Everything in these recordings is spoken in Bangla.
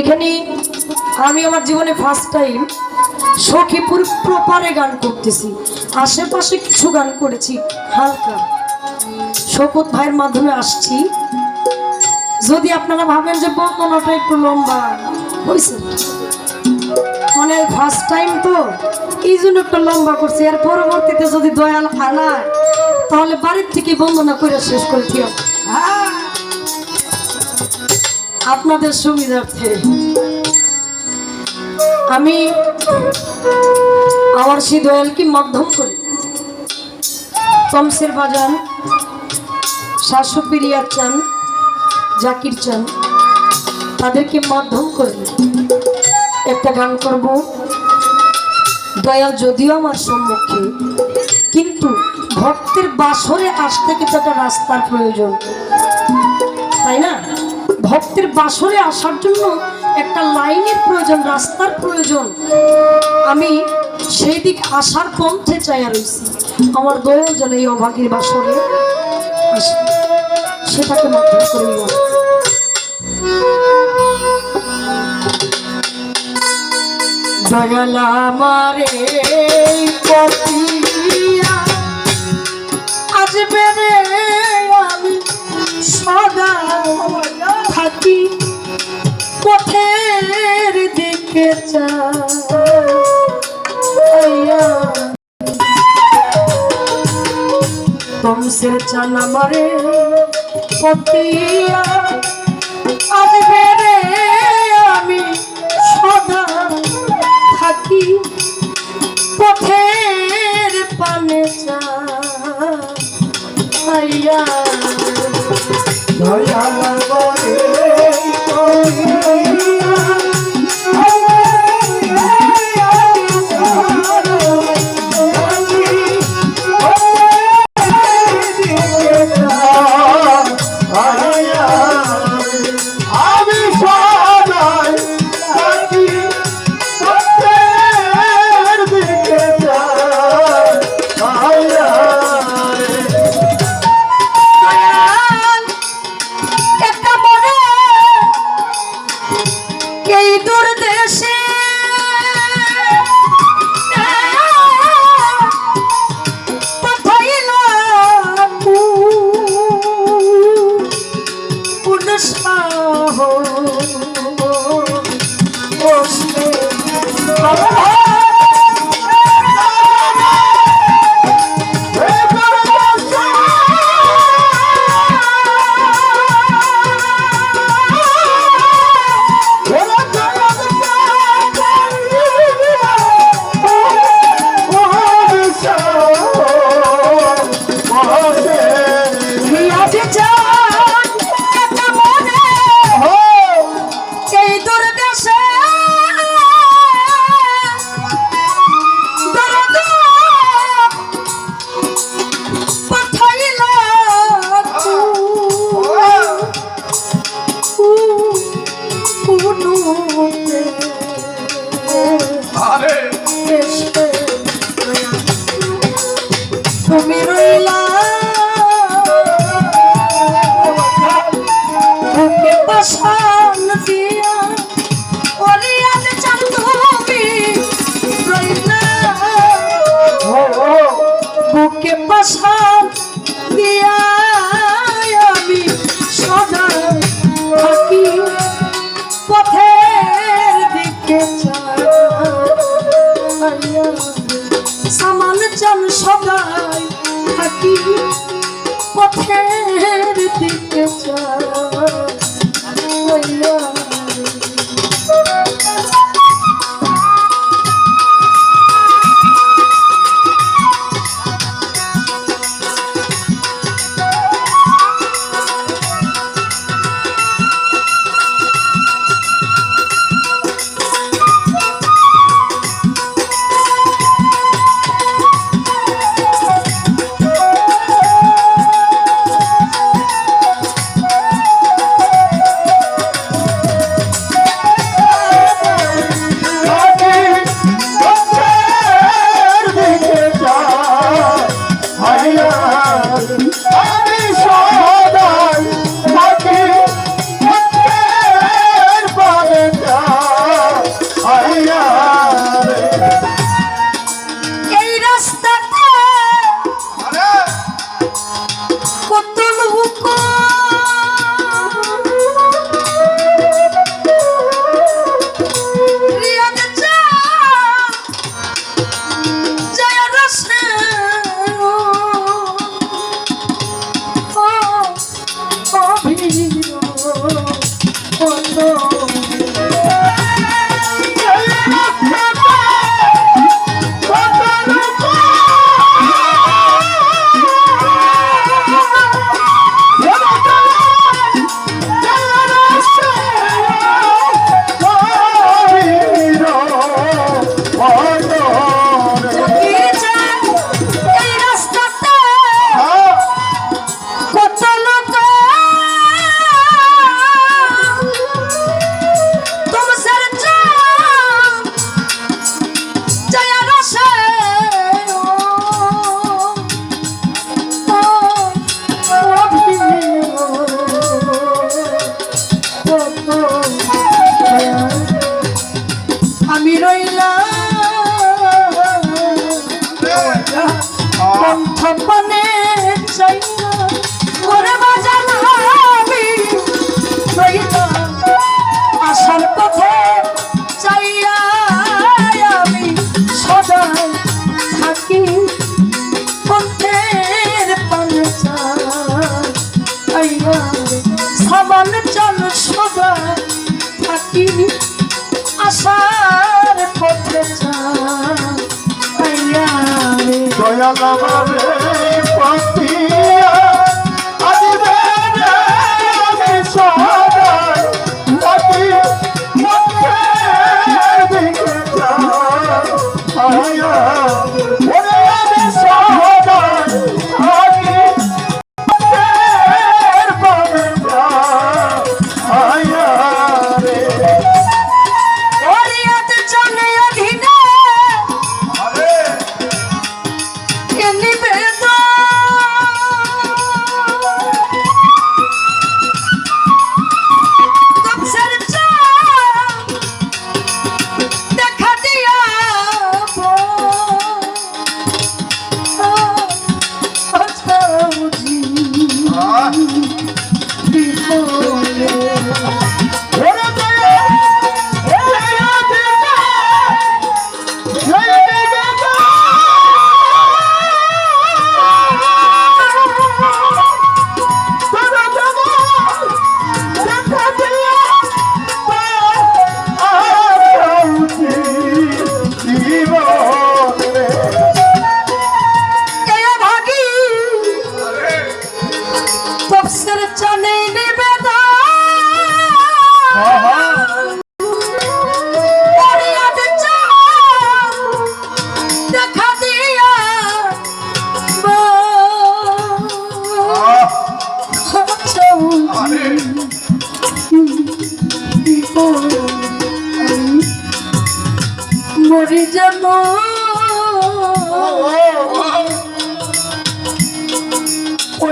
এখানে আমি আমার জীবনে ফার্স্ট টাইম সখীপুর প্রপারে গান করতেছি। আশেপাশে কিছু গান করেছি, হালকা। শকত ভাইয়ের মাধ্যমে আসছি। যদি আপনারা ভাবেন যে বর্ণনাটা একটু লম্বা হয়েছে মানে ফার্স্ট টাইম তো, এই জন্য একটু লম্বা করছি। আর পরবর্তীতে যদি দয়াল আনায়, তাহলে বাড়ির থেকে বন্দনা করে শেষ করে দিও। আপনাদের সুবিধার্থে আমি আমার সেই দয়ালকে মাধ্যম করে তমসের বাজান শাশ্বপিরিয়ার চান, জাকির চান, তাদেরকে মাধ্যম করে একটা গান করব। দয়াল যদিও আমার সম্মুখে, কিন্তু ভক্তের বাসরে আসতে কিন্তু একটা রাস্তার প্রয়োজন। তাই না? ভক্তের বাসরে আসার জন্য একটা লাইনের প্রয়োজন, রাস্তার প্রয়োজন। আমি সেই দিক আসার পন্থে চাইয়া রয়েছি আমার দয়াল যেন এই অভাগীর বাসরে সেটাকে মাধ্যম করি দয়াল আজ বেড়ে আমি সদা দিকে তমসের চান আমারে পতিয়া আজ বেড়ে আমি সদা থাকি।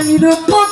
Une pomme.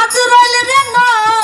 আজ রইল রে না।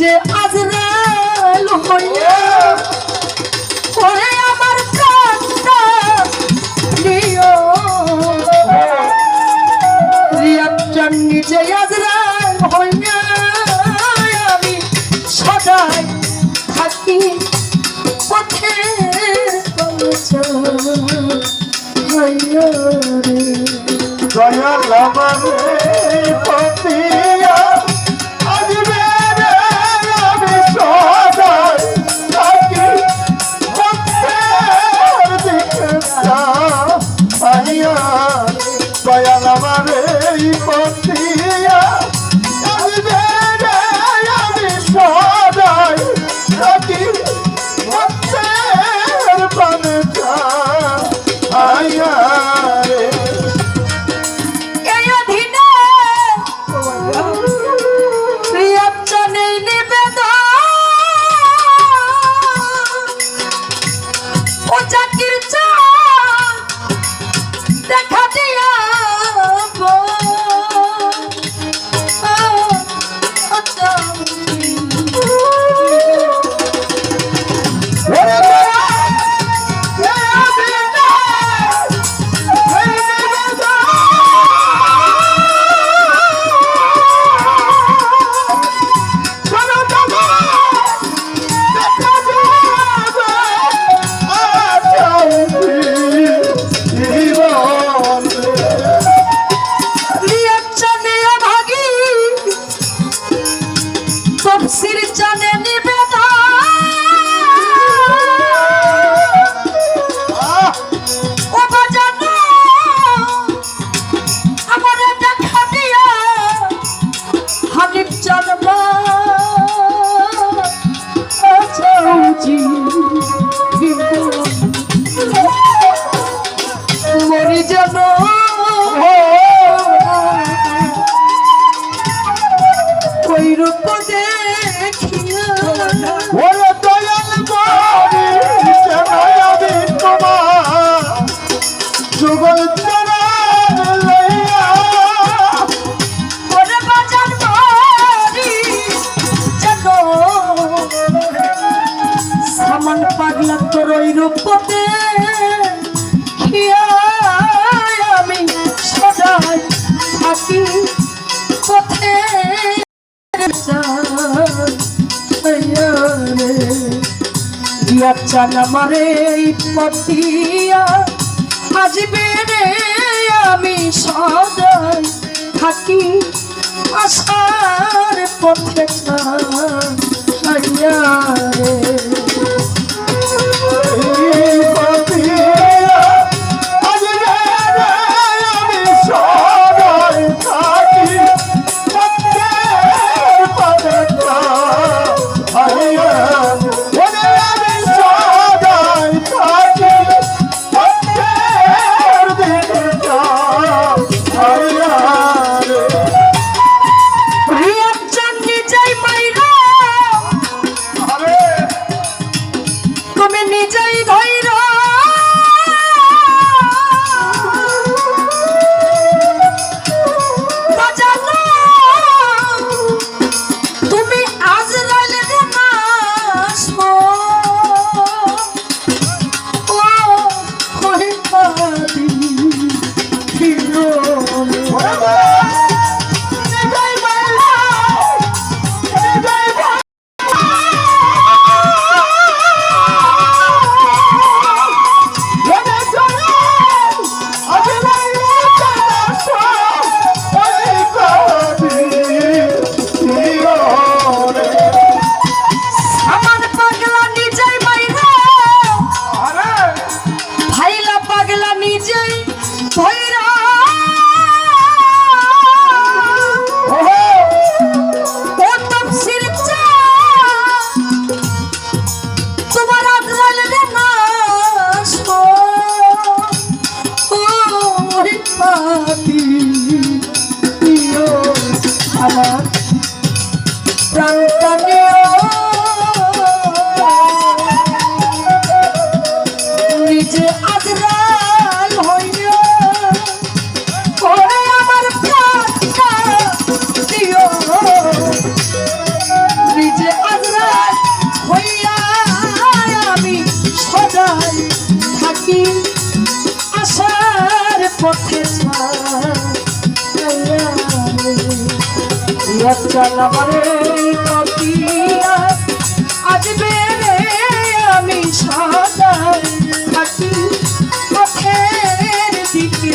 যে আজরাল হইয়া করে আমার প্রাণটা নিও রিয়াকশন নিজে আজরাল হইয়া আমি সদাই থাকি পথে দয়া লাভারে পথে Just know. জানামারে পটিয়া। আসবে রে আমি সদাই থাকি আসার পথে ছাইয়া রে। চল আমারে কপিয়া আজ বেড়ে আমি সাদা থাকি, পথের দিকে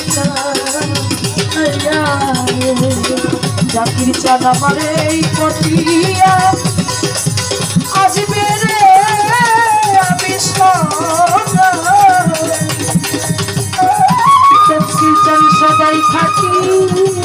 জাতির চান আমারে পটিয়া আজ বেড়ে আমি সাদা সদাই থাকি।